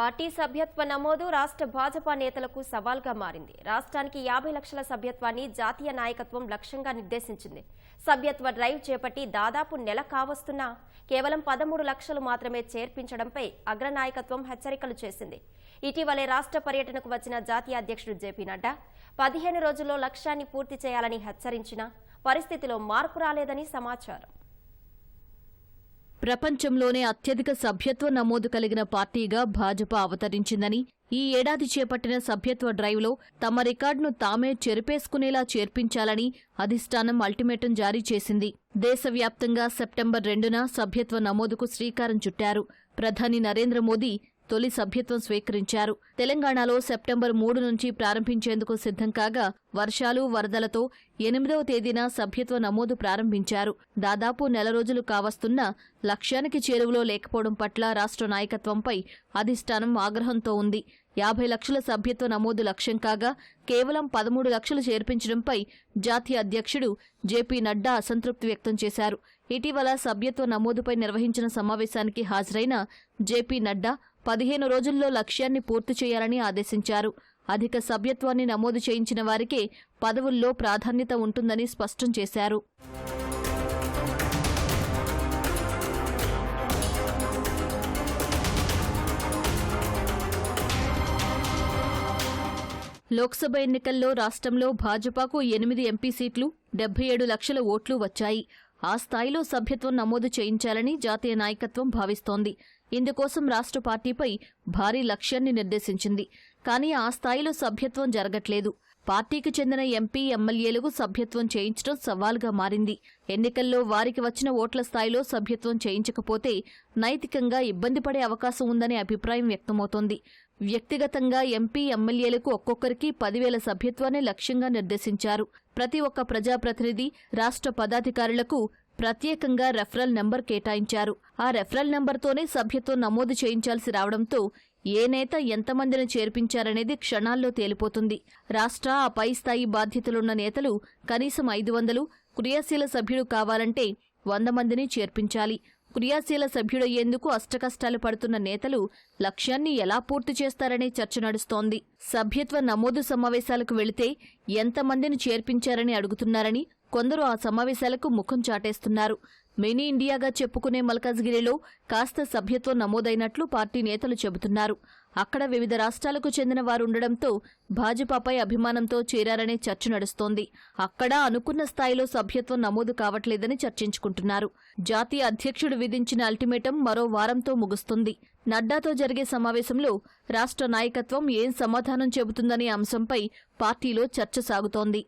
Party సభ్యత్వ నమోదు రాష్ట్ర భాజపా నేతలకు సవాల్గా మారింది. రాష్ట్రానికి యాభై లక్షల సభ్యత్వాన్ని జాతీయ నాయకత్వం లక్ష్యంగా నిర్దేశించింది. సభ్యత్వ డ్రైవ్ చేపట్టి దాదాపు నెల కావస్తున్నా కేవలం పదమూడు లక్షలు మాత్రమే చేర్పించడంపై అగ్రనాయకత్వం హెచ్చరికలు చేసింది. ఇటీవలే రాష్ట్ర పర్యటనకు వచ్చిన జాతీయ అధ్యక్షుడు జేపీ నడ్డా పదిహేను రోజుల్లో లక్ష్యాన్ని పూర్తి చేయాలని హెచ్చరించినా పరిస్థితిలో మార్పు రాలేదని సమాచారం. ప్రపంచంలోనే అత్యధిక సభ్యత్వ నమోదు కలిగిన పార్టీగా భాజపా అవతరించిందని ఈ ఏడాది చేపట్టిన సభ్యత్వ డ్రైవ్లో తమ రికార్డును తామే చెరిపేసుకునేలా చేర్పించాలని అధిష్టానం అల్టిమేటం జారీ చేసింది. దేశవ్యాప్తంగా సెప్టెంబర్ రెండున సభ్యత్వ నమోదుకు శ్రీకారం చుట్టారు. ప్రధాని నరేంద్ర మోదీ తొలి సభ్యత్వం స్వీకరించారు. తెలంగాణలో సెప్టెంబర్ మూడు నుంచి ప్రారంభించేందుకు సిద్ధం కాగా వర్షాలు వరదలతో ఎనిమిదవ తేదీన సభ్యత్వ నమోదు ప్రారంభించారు. దాదాపు నెల రోజులు కావస్తున్న లక్ష్యానికి చేరువలో లేకపోవడం పట్ల రాష్ట్ర నాయకత్వంపై అధిష్టానం ఆగ్రహంతో ఉంది. యాభై లక్షల సభ్యత్వ నమోదు లక్ష్యం కాగా కేవలం పదమూడు లక్షలు చేర్పించడంపై జాతీయ అధ్యక్షుడు జేపీ నడ్డా అసంతృప్తి వ్యక్తం చేశారు. ఇటీవల సభ్యత్వ నమోదుపై నిర్వహించిన సమావేశానికి హాజరైన జేపీ నడ్డా పదిహేను రోజుల్లో లక్ష్యాన్ని పూర్తి చేయాలని ఆదేశించారు. అధిక సభ్యత్వాన్ని నమోదు చేయించిన వారికే పదవుల్లో ప్రాధాన్యత ఉంటుందని స్పష్టం చేశారు. లోక్సభ ఎన్నికల్లో రాష్ట్రంలో భాజపాకు ఎనిమిది ఎంపీ సీట్లు డెబ్బై ఏడు లక్షల ఓట్లు వచ్చాయి. ఆ స్థాయిలో సభ్యత్వం నమోదు చేయించాలని జాతీయ నాయకత్వం భావిస్తోంది. ఇందుకోసం రాష్ట్ర పార్టీపై భారీ లక్ష్యాన్ని నిర్దేశించింది. కానీ ఆ స్థాయిలో సభ్యత్వం జరగట్లేదు. పార్టీకి చెందిన ఎంపీ ఎమ్మెల్యేలకు సభ్యత్వం చేయించడం సవాల్గా మారింది. ఎన్నికల్లో వారికి వచ్చిన ఓట్ల స్థాయిలో సభ్యత్వం చేయించకపోతే నైతికంగా ఇబ్బంది పడే అవకాశం ఉందనే అభిప్రాయం వ్యక్తమవుతోంది. వ్యక్తిగతంగా ఎంపీ ఎమ్మెల్యేలకు ఒక్కొక్కరికి పదివేల సభ్యత్వాన్ని లక్ష్యంగా నిర్దేశించారు. ప్రతి ఒక్క ప్రజాప్రతినిధి రాష్ట్ర పదాధికారులకు ప్రత్యేకంగా రెఫరల్ నెంబర్ కేటాయించారు. ఆ రెఫరల్ నెంబర్తోనే సభ్యత్వం నమోదు చేయించాల్సి రావడంతో ఏ నేత ఎంతమందిని చేర్పించారనేది క్షణాల్లో తేలిపోతుంది. రాష్ట్ర ఆ పై స్థాయి బాధ్యతలున్న నేతలు కనీసం ఐదు వందలు క్రియాశీల సభ్యుడు కావాలంటే వంద మందిని చేర్పించాలి. క్రియాశీల సభ్యుడయ్యేందుకు అష్టకష్టాలు పడుతున్న నేతలు లక్ష్యాన్ని ఎలా పూర్తి చేస్తారనే చర్చ నడుస్తోంది. సభ్యత్వ నమోదు సమావేశాలకు వెళితే ఎంతమందిని చేర్పించారని అడుగుతున్నారని కొందరు ఆ సమావేశాలకు ముఖం చాటేస్తున్నారు. మినీ ఇండియాగా చెప్పుకునే మల్కాజ్గిరిలో కాస్త సభ్యత్వం నమోదైనట్లు పార్టీ నేతలు చెబుతున్నారు. అక్కడ వివిధ రాష్ట్రాలకు చెందిన వారు ఉండడంతో భాజపాపై అభిమానంతో చేరారనే చర్చ నడుస్తోంది. అక్కడ అనుకున్న స్థాయిలో సభ్యత్వం నమోదు కావట్లేదని చర్చించుకుంటున్నారు. జాతీయ అధ్యక్షుడు విధించిన అల్టిమేటం మరో వారంతో ముగుస్తుంది. నడ్డాతో జరిగే సమావేశంలో రాష్ట్ర నాయకత్వం ఏం సమాధానం చెబుతుందనే అంశంపై పార్టీలో చర్చ సాగుతోంది.